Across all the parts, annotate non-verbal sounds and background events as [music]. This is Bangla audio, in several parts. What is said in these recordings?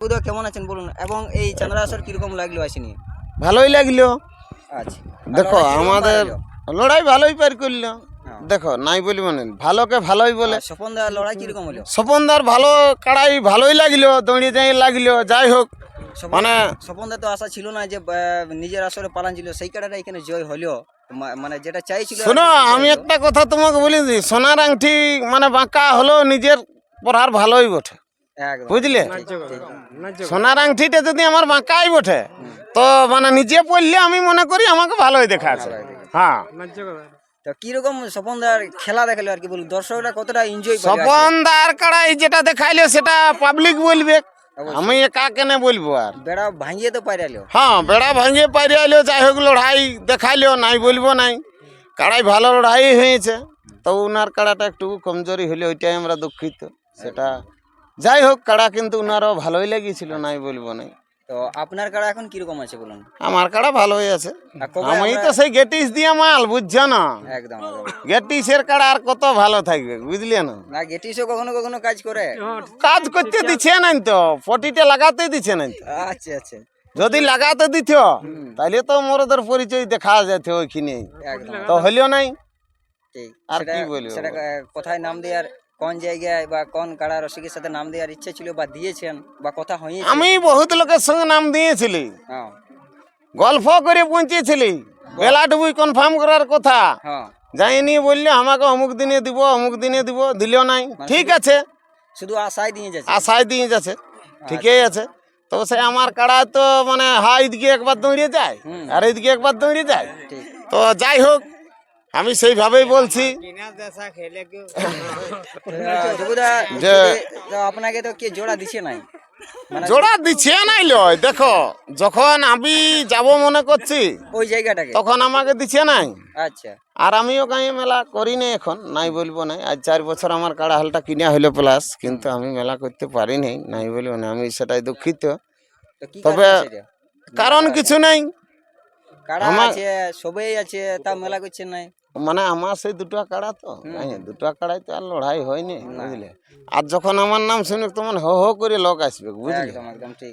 বুধ কেমন আছেন বলুন? এবং এই চান্দ্রা আসর কীরকম লাগল আসেনি? ভালোই লাগল। আচ্ছা। দেখো আমাদের লড়াই ভালোই পার করল। হ্যাঁ। দেখো নাই বলি মানে ভালোকে ভালোই বলে। দা লড়াই কীরকম হলো? স্বপনদার ভালো কাড়াই ভালোই লাগল দৌড়িয়ে যাই লাগল যাই হোক। মানে স্বপন তো আশা ছিল না যে নিজের আসরে পালান ছিল সেই কাটাটা এখানে জয় হলো। মানে যেটা চাইছিল শোনো আমি একটা কথা তোমাকে বলি সোনার আংটি মানে বাঁকা হলো নিজের পড়ার ভালোই বটে। বুঝলে। সোনার আংটিটা যদি আমার বাঁকাই বটে তো মানে নিজে পড়লে আমি মনে করি আমাকে ভালোই দেখাচ্ছে হ্যাঁ। তো কীরকম স্বপন দার খেলা দেখাল আর কি বলুন? দর্শকরা কতটা এনজয় করে স্বপন দার কাড়াই যেটা দেখাইলো সেটা পাবলিক বলবে। আমি একা কেনে বলব আর। বেড়া ভাঙিয়ে তো পাইরালো হ্যাঁ বেড়া ভাঙিয়ে পাইরে আইলো যাই হোক লড়াই দেখাইলো নাই বলব নাই। কাড়াই ভালো লড়াই হয়েছে। তো উনার কাড়াটা একটু কমজোরি হলে ওইটাই আমরা দুঃখিত। সেটা যাই হোক কাড়া কিন্তু উনারও ভালোই লেগেছিল নাই বলব নাই। তো আপনার কাড়া এখন কীরকম আছে বলুন? আমার কাড়া ভালোই আছে। আমি তো সেই গেটিস দিয়ে মাল বুঝছ না? একদম গেটিসের কাড়া আর কত ভালো থাকবে বুঝলে না? না গেটিসও কখনো কখনো কাজ করে। কাজ করতে দিচ্ছে নাই তো পটিটা লাগাতে দিচ্ছে তো। আচ্ছা আচ্ছা। যদি লাগাতে দিত তাহলে তো মোর মোরদের পরিচয় দেখা যেত ওইখানে। তো হইলেও নাই। ঠিক। আর কি বলব? কোথায় নাম দেওয়ার কোন জায়গায় বা কোন কাড়া রসিকের সাথে নাম দেওয়ার ইচ্ছে ছিল বা দিয়েছেন বা কথা হয়েছে? আমি বহুত লোকের সঙ্গে নাম দিয়েছিলি। হ্যাঁ। গল্প করে পৌঁছেছিলি। বেলা ডুবুই কনফার্ম করার কথা। হ্যাঁ। যাইনি বললে আমাকে অমুক দিনে দিব অমুক দিনে দিব দিলেও নাই। ঠিক আছে। শুধু আশায় দিয়ে যাচ্ছে। আশায় দিয়ে যাচ্ছে। ঠিকই আছে। তো সে আমার কাড়া তো মানে হা এদিকে একবার দৌড়িয়ে যায়। আর এদিকে একবার দৌড়িয়ে যায়। তো যাই হোক আমি সেইভাবেই বলছি। যে- তো আপনাকে তো কে জোড়া দিছে নাই? মানে জোড়া দিচ্ছে নাই লয় দেখো যখন আমি যাব মনে করছি ওই জায়গাটাকে? তখন আমাকে দিচ্ছে নাই। আচ্ছা। আর আমিও গাঁয়ে মেলা করি না এখন নাই বলব নাই। আজ চার বছর আমার কাড়া হালটা কিনা হইল প্লাস কিন্তু আমি মেলা করতে পারি নাই নাই বলব না আমি সেটাই দুঃখিত। তবে কারণ কিছু নাই। কাড়া আছে সবাই আছে তা মেলা করছেন নাই। মানে আমার সেই দুটো কাড়া তো দুটো কাড়াই তো আর লড়াই হয়নি বুঝলে? আর যখন আমার নাম শুনে তখন হো হো করে লোক আসবে বুঝলে?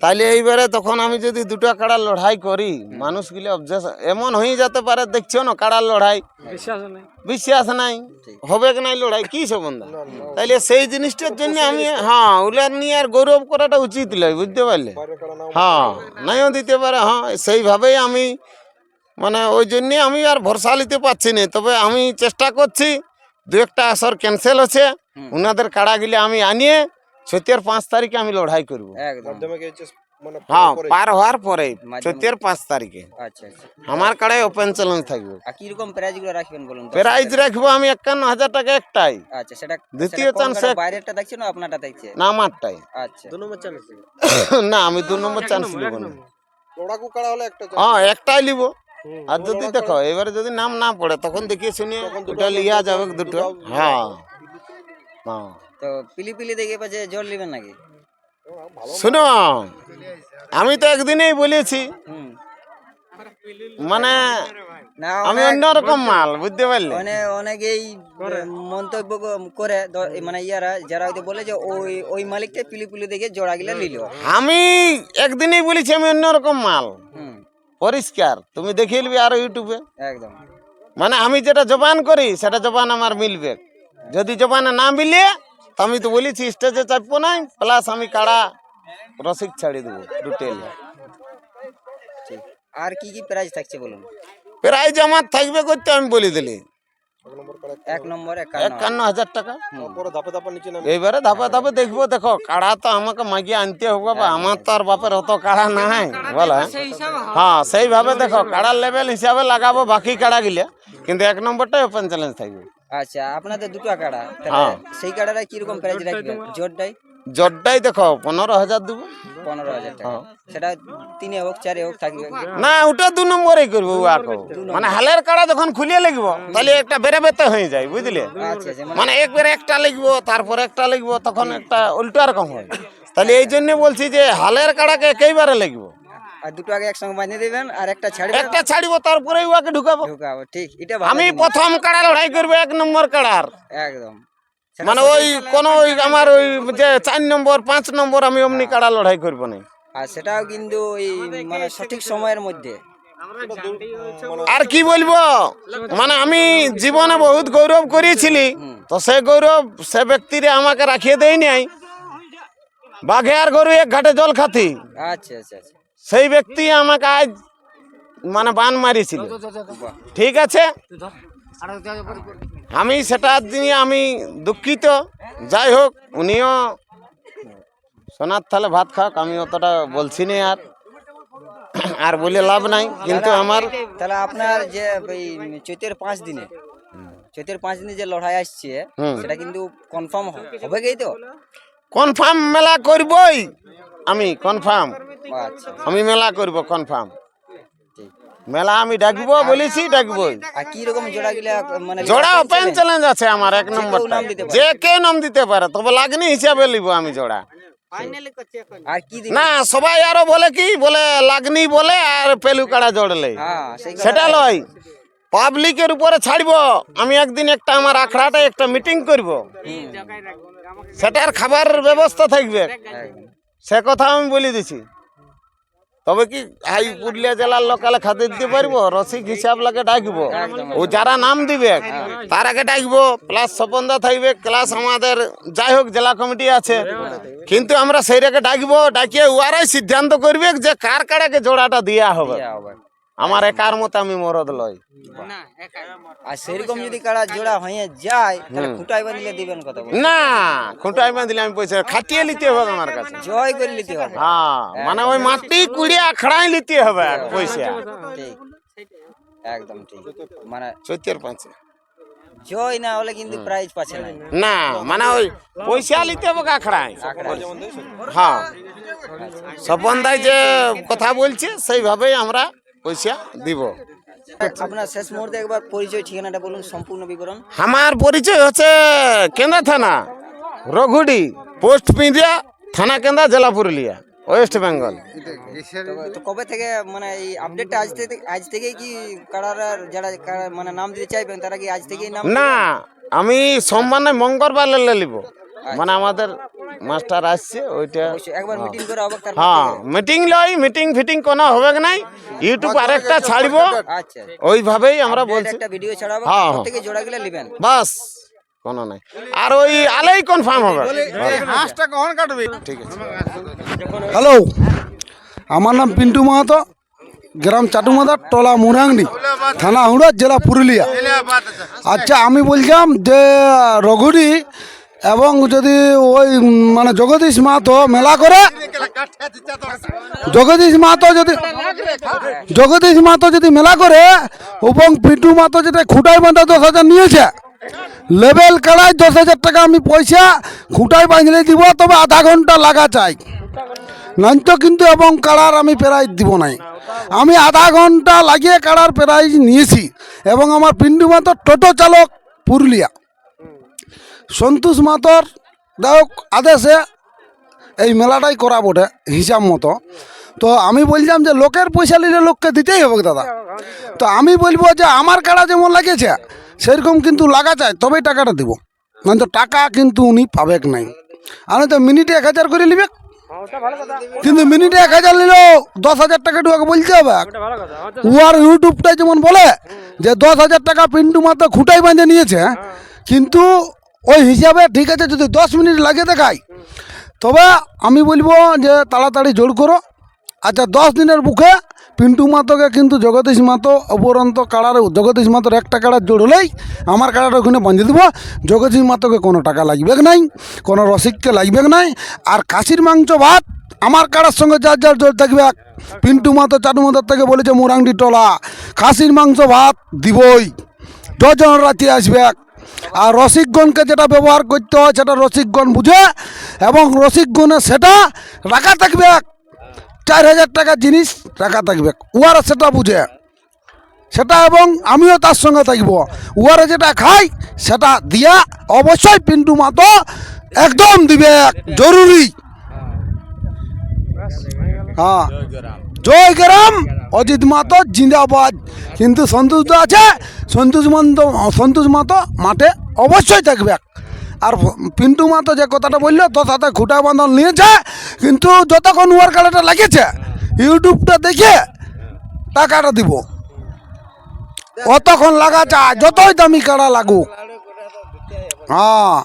তাইলে এইবারে তখন আমি যদি দুটো কাড়া লড়াই করি মানুষগুলো অবজেকশন এমন হয়ে যেতে পারে দেখছ না কাড়ার লড়াই? বিশ্বাস নাই। হবে কি নাই লড়াই? কি সম্বন্ধ? তাইলে সেই জিনিসটার জন্য আমি হ্যাঁ ওগুলার নিয়ে আর গৌরব করাটা উচিত নয় বুঝতে পারলে? হ্যাঁ নাইও দিতে পারে হ্যাঁ সেইভাবেই আমি মানে ওই জন্যে আমি আর ভরসা নিতে পারছি না। তবে আমি চেষ্টা করছি দু একটা আসর ক্যান্সেল হচ্ছে ওনাদের কাড়াগুলি আমি আনিয়ে চৈতের পাঁচ তারিখে আমি লড়াই করব। একদম। হ্যাঁ পার হওয়ার পরে চৈতের পাঁচ তারিখে। আচ্ছা আচ্ছা। আমার কাড়াই ওপেন চ্যালেঞ্জ থাকবে। কীরকম প্রাইজগুলো রাখবেন বলুন প্রাইজ রাখব আমি একান্ন হাজার টাকা একটাই। আচ্ছা সেটা দ্বিতীয়? বাইরেরটা দেখছে না আপনারটা দেখছে? না আমারটাই। আচ্ছা। [coughs] না আমি দু নম্বর চান্স নিব না। হ্যাঁ একটাই নিব। আর যদি দেখো এবারে যদি নাম না পড়ে তখন দেখিয়ে শুনিয়ে ওটা লিয়া যাবে দুটো। হ্যাঁ। হ্যাঁ। তো পিলি পিলি দেখে পাচ্ছে জল নেবেন নাকি? শুনো আমি তো একদিনেই বলেছি। মানে আমি অন্যরকম মাল বুঝতে পারলে? অনেক অনেকেই মন্তব্য করে মানে ইয়ারা যারা হয়তো বলে যে ওই ওই মালিকটা পিলি পিলি দেখে জোড়া গিলা নিল। আমি একদিনেই বলেছি আমি অন্যরকম মাল। হুম। পরিষ্কার। তুমি দেখিয়ে নিবি আরও ইউটিউবে একদম। মানে আমি যেটা জবান করি সেটা জবান আমার মিলবে। যদি জবানে না মিলে তো আমি তো বলেছি স্টেজে চাপবো নাই প্লাস আমি কাড়া রসিক ছাড়ি দেবো রুটেল আর কি কি প্রাইজ থাকছে বলুন? প্রাইজ আমার থাকবে করতে আমি বলে দিলি। এক নম্বর একান্ন। একান্ন হাজার টাকা? এইবারে ধাপে ধাপে দেখব দেখো কাড়া তো আমাকে মাগিয়ে আনতে হবে বা আমার তো আর বাপের অত কাড়া নাই বলে হ্যাঁ? সেইভাবে দেখো কাড়ার লেভেল হিসাবে লাগাবো বাকি কাড়া গিলে কিন্তু এক নম্বরটাই ওপেন চ্যালেঞ্জ থাকবে। আচ্ছা আপনাদের দুটো কাড়া তাহলে হ্যাঁ। সেই কাড়াটা কীরকম প্রাইজ রাখবেন? জোরটাই জটটাই দেখো পনেরো হাজার দেবো। পনেরো হাজার টাকা। হ্যাঁ। সেটা তিনে হোক চারে হোক থাকবে। না ওটা দু নম্বরেই করব উয়াকে মানে হালের কাড়া যখন খুলিয়ে লিখব তাহলে একটা বেড়ে বেতে হয়ে যায় বুঝলে? আচ্ছা আচ্ছা মানে মানে একবারে একটা লিখব তারপর একটা লিখব তখন একটা উল্টো রকম হয়। তাহলে এই জন্য বলছি যে হালের কাড়াকে একেবারে লিখব। আর দুটো আগে একসঙ্গে বাঁধিয়ে দিবেন আর একটা ছাড়বেন একটা ছাড়িব তারপরে উয়াকে ঢুকাবো। ঢুকাবো ঠিক এটা আমি প্রথম কাড়া লড়াই করব এক নম্বর কাড়ার। একদম। মানে ওই কোন ওই আমার ওই যে চার নম্বর পাঁচ নম্বর আমি অমনি কাড়া লড়াই করব না। আর সেটাও কিন্তু ওই মানে সঠিক সময়ের মধ্যে। আর কি বলব? মানে আমি জীবনে বহুত গৌরব করিয়েছিলি তো সে গৌরব সে ব্যক্তিরে আমাকে রাখিয়ে দেয় নাই। বাঘে আর গরু এক ঘাটে জল খাতি। আচ্ছা আচ্ছা আচ্ছা। সেই ব্যক্তি আমাকে আজ মানে বান মারিছিল। ঠিক আছে? আমি সেটার দিয়ে আমি দুঃখিত। যাই হোক উনিও সোনার থালে ভাত খাক আমি অতটা বলছি না আর। আর বলে লাভ নাই কিন্তু আমার তাহলে আপনার যে চৈতের পাঁচ দিনে চৈতের পাঁচ দিনে যে লড়াই আসছে। সেটা কিন্তু কনফার্ম হবে কি তো? কনফার্ম মেলা করবই। আমি কনফার্ম আচ্ছা। আমি মেলা করব কনফার্ম মেলা আমি ডাকবো বলেছি ডাকবই আর কি রকম জোড়া গিলা মানে জোড়া ওপেন চ্যালেঞ্জ আছে আমার এক নম্বর। যে কেউ নাম দিতে পারে। তবে লাগনি হিসাবে লিব আমি জোড়া। আর কি দিবে? না সবাই আরও বলে কি বলে লাগনি বলে আর পেলু কাড়া জড়লে। হ্যাঁ সেটা লয়। পাবলিকের উপরে ছাড়বো আমি একদিন একটা আমার আখড়াটা একটা মিটিং করব। সেটার খাবার ব্যবস্থা থাকবে। সে কথা আমি বলে দিছি। তবে কি হাই পুরুলিয়া জেলার লোকালে খাদ্য দিতে পারব? রসিক হিসাব লাগে ডাকবো। ও যারা নাম দিবে, তার আগে ডাকবো। প্লাস স্বপনদা থাকবে ক্লাস আমাদের যাই হোক জেলা কমিটি আছে। কিন্তু আমরা সেই রেখে ডাকবো, ডাকিয়ে ওয়ারাই সিদ্ধান্ত করবে যে কার কারাকে জোড়াটা দেওয়া হবে। আমার একার মতো আমি মরদ লই। আর সেরকম যদি কারা জোড়া হয়ে যায় তাহলে খুঁটাই বাঁধিলে দিবেন কত না খুঁটাই বাঁধলে আমি পয়সা খাটিয়ে নিতে হবে আমার কাছে। জয় করে নিতে হবে। হ্যাঁ মানে ওই মাটি কুড়িয়ে আখড়াই নিতে হবে পয়সা। একদম ঠিক। মানে চৈতের পাঁচে জয় না হলে কিন্তু প্রাইজ পাচ্ছে না। না মানে ওই পয়সা নিতে হবে আখড়াই। হ্যাঁ। স্বপন দাই যে কথা বলছে সেইভাবেই আমরা পয়সা দিব। আপনার শেষ মুহূর্তে একবার পরিচয় ঠিকানাটা বলুন সম্পূর্ণ বিবরণ। আমার পরিচয় হচ্ছে কেন্দ্রা থানা রঘুডি পোস্ট পিঁড়িয়া থানা কেন্দ্রা জেলা পুরুলিয়া ওয়েস্ট বেঙ্গল। তো- কবে থেকে মানে এই আপডেটটা আজ থেকে আজ থেকেই কি কারার যারা মানে নাম দিতে চাইবেন তারা কি আজ থেকেই নাম না আমি সোমবার নয় মঙ্গলবার লেলে নিব মানে আমাদের মাস্টার আসছে ওইটা একবার মিটিং হ্যাঁ মিটিং লই মিটিং ফিটিং কোনো হবে কি নাই? ইউটিউব আরেকটা ছাড়ব। আচ্ছা। ওইভাবেই আমরা বলছি। একটা ভিডিও ছাড়াবো হ্যাঁ, হ্যাঁ। বাস কোনো নাই। আর ওই আলেই কনফার্ম হবে। ঠিক আছে। হ্যালো আমার নাম পিন্টু মাহাতো গ্রাম চাটুমাদা টলা মুরাংনি থানা হুড়া জেলা পুরুলিয়া। আচ্ছা আমি বলছিলাম যে রঘুরি এবং যদি ওই মানে জগদীশ মাহাতো মেলা করে, জগদীশ মাহাতো যদি, জগদীশ মাহাতো যদি মেলা করে, এবং পিন্টু মাহাতো যেটা খুঁটাই বাঁধা দশ হাজার নিয়েছে লেভেল কাড়ায় দশ হাজার টাকা আমি পয়সা খুঁটাই বাঁধলে দিব, তবে আধা ঘণ্টা লাগা চাই। নয়তো কিন্তু এবং কাড়ার আমি প্রাইজ দিব নাই। আমি আধা ঘণ্টা লাগিয়ে কাড়ার প্রাইজ নিয়েছি, এবং আমার পিন্টু মাতর টোটো চালক পুরুলিয়া। সন্তোষ মাতর দায়ক আদেশে এই মেলাটাই করা বটে হিসাব মতো। তো আমি বলছিলাম যে লোকের পয়সা নিলে লোককে দিতেই হবে দাদা। তো আমি বলব যে আমার কাড়া যেমন লাগেছে, সেরকম কিন্তু লাগা চাই তবেই টাকাটা দিব। নয়তো টাকা কিন্তু উনি পাবেক নাই। আমি তো মিনিটে এক হাজার করে নিবে। কিন্তু মিনিটে এক হাজার নিলেও দশ হাজার টাকা একটু বলতে হবে। উয়ার ইউটিউবটাই যেমন বলে যে দশ হাজার টাকা পিন্টু মাত্র খুঁটাই বাঁধে নিয়েছে, কিন্তু ওই হিসাবে ঠিক আছে, যদি দশ মিনিট লাগে দেখাই। তবে আমি বলব যে তাড়াতাড়ি জোর করো। আচ্ছা দশ দিনের বুকে পিন্টু মাতোকে কিন্তু জগদীশ মাতো অপরন্ত কাড়ার, জগদীশ মাতোর একটা কাড়ার জোর হলেই আমার কাড়াটা ওখানে বাঁধে দেবো। জগদীশ মাতোকে কোনো টাকা লাগবে নাই, কোনো রসিককে লাগবে নাই। আর কাশির মাংস ভাত আমার কাড়ার সঙ্গে যার যার জোর থাকবে, পিন্টু মাতো চাটু মাতোর থেকে বলেছে মোরাংডি টলা। খাসির মাংস ভাত দিবই। ডজন রাতে আসবে আর রসিকগণকে যেটা ব্যবহার করতে হয় সেটা রসিকগণ বুঝে এবং রসিকগণে সেটা রাখা থাকবে চার হাজার টাকা জিনিস রাখা থাকবে উহারা সেটা বুঝে। সেটা এবং আমিও তার সঙ্গে থাকব। উহারা যেটা খাই সেটা দিয়া অবশ্যই পিন্টু মাতো একদম দিবে জরুরি। হ্যাঁ। জয় গ্রাম, অজিত মাতো জিন্দাবাদ। কিন্তু সন্তোষ তো আছে, সন্তোষ মন্ত সন্তোষ মাতো মাঠে অবশ্যই থাকবে। আর পিন্টু মাতো যে কথাটা বলল তোর সাথে খুঁটা বাঁধন নিয়েছে, কিন্তু যতক্ষণ ওয়ার কার্ডটা লাগিয়েছে, ইউটিউবটা দেখে টাকাটা দিব। অতক্ষণ লাগা চায় যতই দামি কাড়া লাগুক। হ্যাঁ